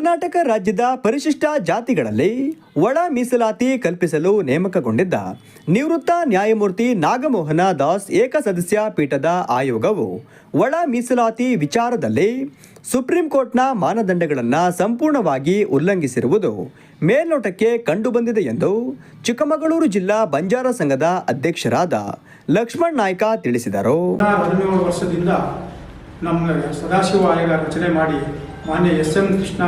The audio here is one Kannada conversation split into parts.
ಕರ್ನಾಟಕ ರಾಜ್ಯದ ಪರಿಶಿಷ್ಟ ಜಾತಿಗಳಲ್ಲಿ ಒಳ ಮೀಸಲಾತಿ ಕಲ್ಪಿಸಲು ನೇಮಕಗೊಂಡಿದ್ದ ನಿವೃತ್ತ ನ್ಯಾಯಮೂರ್ತಿ ನಾಗಮೋಹನ ದಾಸ್ ಏಕಸದಸ್ಯ ಪೀಠದ ಆಯೋಗವು ಒಳ ಮೀಸಲಾತಿ ವಿಚಾರದಲ್ಲಿ ಸುಪ್ರೀಂ ಕೋರ್ಟ್ನ ಮಾನದಂಡಗಳನ್ನು ಸಂಪೂರ್ಣವಾಗಿ ಉಲ್ಲಂಘಿಸಿರುವುದು ಮೇಲ್ನೋಟಕ್ಕೆ ಕಂಡುಬಂದಿದೆ ಎಂದು ಚಿಕ್ಕಮಗಳೂರು ಜಿಲ್ಲಾ ಬಂಜಾರ ಸಂಘದ ಅಧ್ಯಕ್ಷರಾದ ಲಕ್ಷ್ಮಣ್ ನಾಯ್ಕ ತಿಳಿಸಿದರು. ವರ್ಷದಿಂದ ನಮ್ಮ ಸದಾಶಿವ ಆಯೋಗ ರಚನೆ ಮಾಡಿ ಮಾನ್ಯ ಎಸ್ ಎಂ ಕೃಷ್ಣ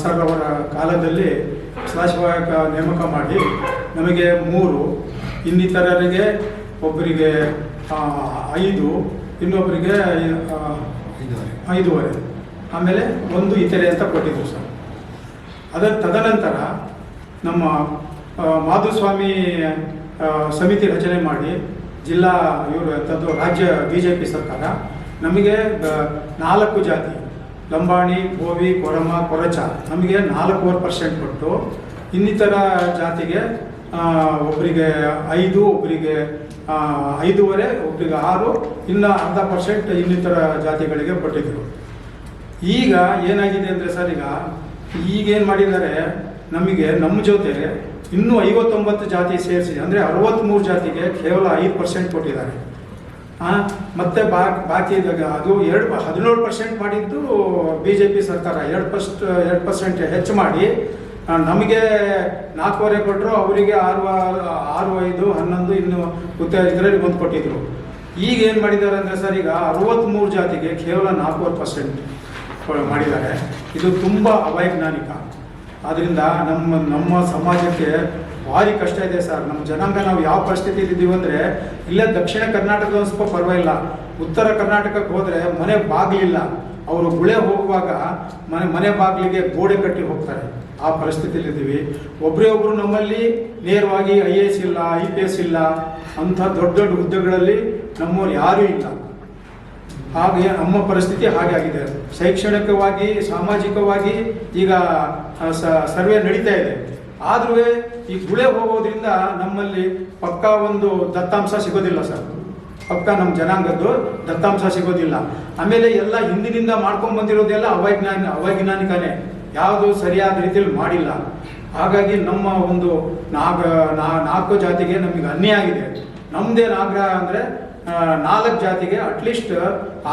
ಸರ್ ಅವರ ಕಾಲದಲ್ಲಿ ಸದಾಶಿವ ನೇಮಕ ಮಾಡಿ ನಮಗೆ ಮೂರು, ಇನ್ನಿತರರಿಗೆ ಒಬ್ಬರಿಗೆ ಐದು, ಇನ್ನೊಬ್ಬರಿಗೆ ಐದೂವರೆ. ಆಮೇಲೆ ಒಂದು ಇತರೆ ಅಂತ ಕೊಟ್ಟಿದ್ದರು ಸರ್. ಅದರ ತದನಂತರ ನಮ್ಮ ಮಾಧುಸ್ವಾಮಿ ಸಮಿತಿ ರಚನೆ ಮಾಡಿ ಜಿಲ್ಲಾ ಇವರು ತದ್ದು ರಾಜ್ಯ ಬಿ ಜೆ ಪಿ ಸರ್ಕಾರ, ನಮಗೆ ನಾಲ್ಕು ಜಾತಿ ಲಂಬಾಣಿ, ಗೋವಿ, ಕೊರಮ, ಕೊರಚ ನಮಗೆ ನಾಲ್ಕೂವರೆ ಪರ್ಸೆಂಟ್ ಕೊಟ್ಟು ಇನ್ನಿತರ ಜಾತಿಗೆ ಒಬ್ಬರಿಗೆ ಐದು ಒಬ್ಬರಿಗೆ ಐದೂವರೆ ಒಬ್ಬರಿಗೆ ಆರು, ಇನ್ನು ಅರ್ಧ ಪರ್ಸೆಂಟ್ ಇನ್ನಿತರ ಜಾತಿಗಳಿಗೆ ಕೊಟ್ಟಿದ್ದರು ಈಗ ಏನಾಗಿದೆ ಅಂದರೆ ಸರ್ ಈಗ ಈಗೇನು ಮಾಡಿದ್ದಾರೆ, ನಮಗೆ ನಮ್ಮ ಜೊತೆ ಇನ್ನೂ ಐವತ್ತೊಂಬತ್ತು ಜಾತಿ ಸೇರಿಸಿ, ಅಂದರೆ ಅರವತ್ತ್ಮೂರು ಜಾತಿಗೆ ಕೇವಲ ಐದು ಪರ್ಸೆಂಟ್ ಕೊಟ್ಟಿದ್ದಾರೆ. ಆ, ಮತ್ತೆ ಬಾ ಬಾಕಿ ಇದ್ದಾಗ ಅದು ಎರಡು ಹದಿನೇಳು ಪರ್ಸೆಂಟ್ ಮಾಡಿದ್ದು ಬಿ ಜೆ ಪಿ ಸರ್ಕಾರ. ಎರಡು ಪರ್ಸ್ಟ್ ಎರಡು ಪರ್ಸೆಂಟ್ ಹೆಚ್ಚು ಮಾಡಿ. ನಮಗೆ ನಾಲ್ಕೂವರೆ ಕೊಟ್ಟರು ಅವರಿಗೆ ಆರು ಆರು ಐದು ಹನ್ನೊಂದು ಇನ್ನು ಉತ್ತ ಇದರಲ್ಲಿ ಒಂದು ಕೊಟ್ಟಿದ್ರು. ಈಗ ಏನು ಮಾಡಿದ್ದಾರೆ ಅಂದರೆ ಸರ್ ಈಗ ಅರವತ್ತ್ಮೂರು ಜಾತಿಗೆ ಕೇವಲ ನಾಲ್ಕೂವರೆ ಪರ್ಸೆಂಟ್ ಮಾಡಿದ್ದಾರೆ. ಇದು ತುಂಬ ಅವೈಜ್ಞಾನಿಕ. ಆದ್ದರಿಂದ ನಮ್ಮ ನಮ್ಮ ಸಮಾಜಕ್ಕೆ ಭಾರಿ ಕಷ್ಟ ಇದೆ ಸರ್. ನಮ್ಮ ಜನಾಂಗ ನಾವು ಯಾವ ಪರಿಸ್ಥಿತಿಯಲ್ಲಿ ಇದ್ದೀವಿ ಅಂದರೆ, ಇಲ್ಲೇ ದಕ್ಷಿಣ ಕರ್ನಾಟಕದ ಸ್ವಲ್ಪ ಪರವಾಗಿಲ್ಲ. ಉತ್ತರ ಕರ್ನಾಟಕಕ್ಕೆ ಹೋದರೆ ಮನೆ ಬಾಗಿಲಿಲ್ಲ. ಅವರು ಗುಳೆ ಹೋಗುವಾಗ ಮನೆ ಮನೆ ಬಾಗಿಲಿಗೆ ಗೋಡೆ ಕಟ್ಟಿ ಹೋಗ್ತಾರೆ. ಆ ಪರಿಸ್ಥಿತಿಯಲ್ಲಿ ಇದ್ದೀವಿ. ಒಬ್ಬರೇ ಒಬ್ಬರು ನಮ್ಮಲ್ಲಿ ನೇರವಾಗಿ ಐ ಎ ಎಸ್ ಇಲ್ಲ, ಐ ಪಿ ಎಸ್ ಇಲ್ಲ, ಅಂಥ ದೊಡ್ಡ ದೊಡ್ಡ ಹುದ್ದೆಗಳಲ್ಲಿ ನಮ್ಮವ್ರು ಯಾರೂ ಇಲ್ಲ. ಹಾಗೆ ನಮ್ಮ ಪರಿಸ್ಥಿತಿ ಹಾಗೆ ಆಗಿದೆ. ಶೈಕ್ಷಣಿಕವಾಗಿ, ಸಾಮಾಜಿಕವಾಗಿ ಈಗ ಸರ್ವೆ ನಡೀತಾ ಇದೆ. ಆದ್ರೂ ಈ ಗುಳೆ ಹೋಗೋದ್ರಿಂದ ನಮ್ಮಲ್ಲಿ ಪಕ್ಕಾ ಒಂದು ದತ್ತಾಂಶ ಸಿಗೋದಿಲ್ಲ ಸರ್. ಪಕ್ಕ ನಮ್ಮ ಜನಾಂಗದ್ದು ದತ್ತಾಂಶ ಸಿಗೋದಿಲ್ಲ. ಆಮೇಲೆ ಎಲ್ಲ ಹಿಂದಿನಿಂದ ಮಾಡ್ಕೊಂಡ್ ಬಂದಿರೋದೆಲ್ಲ ಅವೈಜ್ಞಾನ ಅವೈಜ್ಞಾನಿಕನೇ. ಯಾವುದು ಸರಿಯಾದ ರೀತಿಯಲ್ಲಿ ಮಾಡಿಲ್ಲ. ಹಾಗಾಗಿ ನಮ್ಮ ಒಂದು ನಾಗ ನಾಲ್ಕು ಜಾತಿಗೆ ನಮಗೆ ಅನ್ಯಾಯ ಆಗಿದೆ. ನಮ್ಮದೇನು ಆಗ್ರಹ ಅಂದರೆ ನಾಲ್ಕು ಜಾತಿಗೆ ಅಟ್ಲೀಸ್ಟ್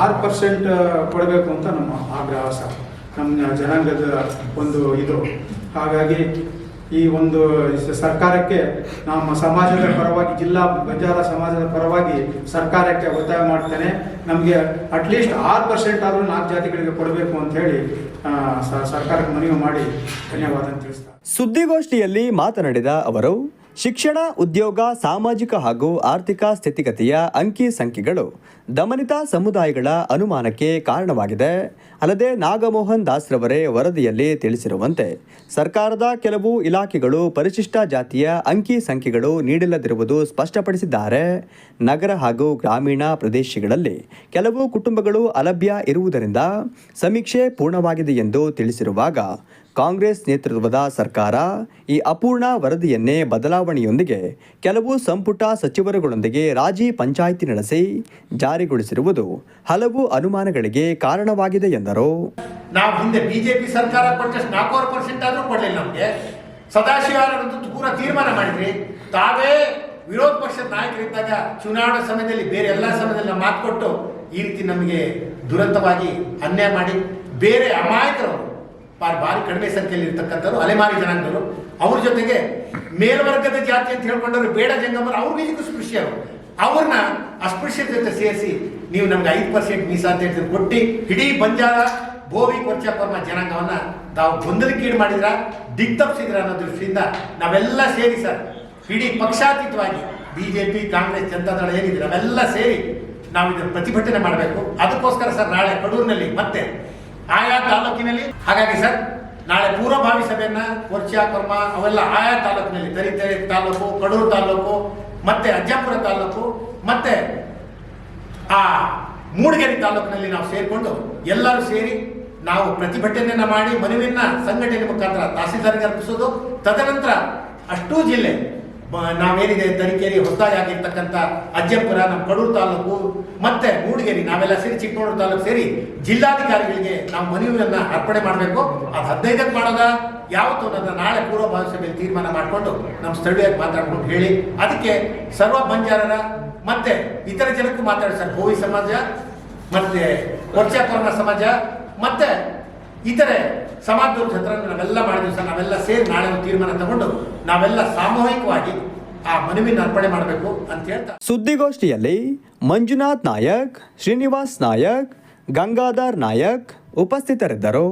ಆರು ಪರ್ಸೆಂಟ್ ಕೊಡಬೇಕು ಅಂತ ನಮ್ಮ ಆಗ್ರಹ ಸರ್. ನಮ್ಮ ಜನಾಂಗದ ಒಂದು ಇದು. ಹಾಗಾಗಿ ಈ ಒಂದು ಸರ್ಕಾರಕ್ಕೆ ನಮ್ಮ ಸಮಾಜದ ಪರವಾಗಿ, ಜಿಲ್ಲಾ ಬಂಜಾರ ಸಮಾಜದ ಪರವಾಗಿ ಸರ್ಕಾರಕ್ಕೆ ಒತ್ತಾಯ ಮಾಡ್ತೇನೆ. ನಮಗೆ ಅಟ್ಲೀಸ್ಟ್ ಆರು ಪರ್ಸೆಂಟ್ ಆದರೂ ನಾಲ್ಕು ಜಾತಿಗಳಿಗೆ ಕೊಡಬೇಕು ಅಂತ ಹೇಳಿ ಸರ್ಕಾರಕ್ಕೆ ಮನವಿ ಮಾಡಿ ಧನ್ಯವಾದ ಅಂತ ತಿಳಿಸ್ತಾರೆ ಸುದ್ದಿಗೋಷ್ಠಿಯಲ್ಲಿ ಮಾತನಾಡಿದ ಅವರು ಶಿಕ್ಷಣ, ಉದ್ಯೋಗ, ಸಾಮಾಜಿಕ ಹಾಗೂ ಆರ್ಥಿಕ ಸ್ಥಿತಿಗತಿಯ ಅಂಕಿ ಸಂಖ್ಯೆಗಳು ದಮನಿತ ಸಮುದಾಯಗಳ ಅನುಮಾನಕ್ಕೆ ಕಾರಣವಾಗಿದೆ. ಅಲ್ಲದೆ ನಾಗಮೋಹನ್ ದಾಸ್ರವರೇ ವರದಿಯಲ್ಲಿ ತಿಳಿಸಿರುವಂತೆ, ಸರ್ಕಾರದ ಕೆಲವು ಇಲಾಖೆಗಳು ಪರಿಶಿಷ್ಟ ಜಾತಿಯ ಅಂಕಿ ಸಂಖ್ಯೆಗಳು ನೀಡಿಲ್ಲದಿರುವುದು ಸ್ಪಷ್ಟಪಡಿಸಿದ್ದಾರೆ. ನಗರ ಹಾಗೂ ಗ್ರಾಮೀಣ ಪ್ರದೇಶಗಳಲ್ಲಿ ಕೆಲವು ಕುಟುಂಬಗಳು ಅಲಭ್ಯ ಇರುವುದರಿಂದ ಸಮೀಕ್ಷೆ ಪೂರ್ಣವಾಗಿದೆ ಎಂದು ತಿಳಿಸಿರುವಾಗ ಕಾಂಗ್ರೆಸ್ ನೇತೃತ್ವದ ಸರ್ಕಾರ ಈ ಅಪೂರ್ಣ ವರದಿಯನ್ನೇ ಬದಲಾವಣೆಯೊಂದಿಗೆ ಕೆಲವು ಸಂಪುಟ ಸಚಿವರುಗಳೊಂದಿಗೆ ರಾಜಿ ಪಂಚಾಯಿತಿ ನಡೆಸಿ ಜಾರಿಗೊಳಿಸಿರುವುದು ಹಲವು ಅನುಮಾನಗಳಿಗೆ ಕಾರಣವಾಗಿದೆ ಎಂದರು. ನಾವು ಹಿಂದೆ ಬಿಜೆಪಿ ಸರ್ಕಾರ ಕೊಟ್ಟಷ್ಟು ನಾಲ್ಕೂವರೆ ಪರ್ಸೆಂಟ್ ಆದ್ರೂ ಕೊಡ್ಲಿಲ್ಲ ನಮಗೆ. ಸದಾಶಿವರದ್ದು ಪೂರ ತೀರ್ಮಾನ ಮಾಡಿದ್ರಿ. ತಾವೇ ವಿರೋಧ ಪಕ್ಷದ ನಾಯಕರಿದ್ದಾಗ ಚುನಾವಣಾ ಸಮಯದಲ್ಲಿ ಬೇರೆ ಎಲ್ಲ ಸಮಯದಲ್ಲಿ ಮಾತು ಕೊಟ್ಟು ಈ ರೀತಿ ನಮಗೆ ದುರಂತವಾಗಿ ಅನ್ಯಾಯ ಮಾಡಿ ಬೇರೆ ಅಮಾಯಕರು ಭಾರಿ ಕಡಿಮೆ ಸಂಖ್ಯೆಯಲ್ಲಿ ಇರ್ತಕ್ಕಂಥವ್ರು, ಅಲೆಮಾರಿ ಜನಾಂಗದವರು. ಅವ್ರ ಜೊತೆಗೆ ಮೇಲ್ವರ್ಗದ ಜಾತಿ ಅಂತ ಹೇಳ್ಕೊಂಡವರು ಬೇಡ ಜಂಗಮರು ಅವ್ರ ನಿಜಕ್ಕೂ ಸ್ಪೃಶ್ಯರು. ಅವ್ರನ್ನ ಅಸ್ಪೃಶ್ಯರ ಜೊತೆ ಸೇರಿಸಿ ನೀವು ನಮ್ಗೆ ಐದು ಪರ್ಸೆಂಟ್ ಮೀಸಾಂತ ಕೊಟ್ಟು, ಇಡೀ ಬಂಜಾರ, ಬೋವಿ ಪರ್ಮ ಜನಾಂಗವನ್ನು ತಾವು ಗೊಂದಲಕ್ಕೀಡು ಮಾಡಿದ್ರ ದಿಗ್ತಪ್ಸಿದ್ರ ಅನ್ನೋ ದೃಷ್ಟಿಯಿಂದ ನಾವೆಲ್ಲ ಸೇರಿ ಸರ್, ಇಡೀ ಪಕ್ಷಾತೀತವಾಗಿ ಬಿಜೆಪಿ, ಕಾಂಗ್ರೆಸ್ ಜನತಾದಳ ಏನಿದೆ, ನಾವೆಲ್ಲ ಸೇರಿ ನಾವು ಇದನ್ನು ಪ್ರತಿಭಟನೆ ಮಾಡಬೇಕು. ಅದಕ್ಕೋಸ್ಕರ ಸರ್ ನಾಳೆ ಕಡೂರಿನಲ್ಲಿ ಮತ್ತೆ ಆಯಾ ತಾಲೂಕಿನಲ್ಲಿ. ಹಾಗಾಗಿ ಸರ್, ನಾಳೆ ಪೂರ್ವಭಾವಿ ಸಭೆಯನ್ನ ಕೊರ್ಚಾ ಕರ್ಮ ಅವೆಲ್ಲ ಆಯಾ ತಾಲೂಕಿನಲ್ಲಿ ತರೀಕೆರೆ ತಾಲೂಕು, ಕಡೂರು ತಾಲೂಕು, ಮತ್ತೆ ಅಜ್ಜಾಪುರ ತಾಲೂಕು, ಮತ್ತೆ ಆ ಮೂಡಿಗೆರೆ ತಾಲೂಕಿನಲ್ಲಿ ನಾವು ಸೇರಿಕೊಂಡು ಎಲ್ಲರೂ ಸೇರಿ ನಾವು ಪ್ರತಿಭಟನೆಯನ್ನ ಮಾಡಿ, ಮನವಿಯನ್ನ ಸಂಘಟನೆ ಮುಖಾಂತರ ತಹಸೀಲ್ದಾರ್ಗೆ ಅರ್ಪಿಸೋದು. ತದನಂತರ ಅಷ್ಟೂ ಜಿಲ್ಲೆ ನಾವೇನಿದೆ ತರೀಕೆರೆ ಹೊಸದಾಗಿ ಆಗಿರ್ತಕ್ಕಂಥ ಅಜ್ಜಪುರ, ನಮ್ಮ ಕಡೂರು ತಾಲೂಕು, ಮತ್ತೆ ಮೂಡಿಗೆರಿ, ನಾವೆಲ್ಲ ಸೇರಿ ಚಿಕ್ಕಮಗಳೂರು ತಾಲೂಕು ಸೇರಿ ಜಿಲ್ಲಾಧಿಕಾರಿಗಳಿಗೆ ನಾವು ಮನವಿಯನ್ನ ಅರ್ಪಣೆ ಮಾಡಬೇಕು. ಅದು ಹದಿನೈದಕ್ಕೆ ಮಾಡೋದ? ಯಾವತ್ತು ನನ್ನ ನಾಳೆ ಪೂರ್ವಭಾವಿ ಸಭೆಯಲ್ಲಿ ತೀರ್ಮಾನ ಮಾಡಿಕೊಂಡು ನಮ್ಮ ಸ್ಥಳೀಯಕ್ಕೆ ಮಾತಾಡ್ಕೊಂಡು ಹೇಳಿ. ಅದಕ್ಕೆ ಸರ್ವ ಬಂಜಾರರ, ಮತ್ತೆ ಇತರ ಜನಕ್ಕೂ ಮಾತಾಡಿ ಸರ್, ಭೋವಿ ಸಮಾಜ, ಮತ್ತೆ ವರ್ಷಾಪರಣ ಸಮಾಜ, ಮತ್ತೆ ಇತರೆ ಸಮಾಜದವ್ರ ಜೊತೆ ನಾವೆಲ್ಲ ಮಾಡಿದ್ವಿ ಸರ್, ನಾವೆಲ್ಲ ಸೇರಿ ನಾಳೆ ಒಂದು ತೀರ್ಮಾನ ತಗೊಂಡು ನಾವೆಲ್ಲ ಸಾಮೂಹಿಕವಾಗಿ ಆ ಮನವಿನ ಅರ್ಪಣೆ ಮಾಡಬೇಕು ಅಂತ ಹೇಳ್ತಾ ಸುದ್ದಿಗೋಷ್ಠಿಯಲ್ಲಿ ಮಂಜುನಾಥ್ ನಾಯಕ್, ಶ್ರೀನಿವಾಸ್ ನಾಯಕ್, ಗಂಗಾಧರ್ ನಾಯಕ್ ಉಪಸ್ಥಿತರಿದ್ದರು.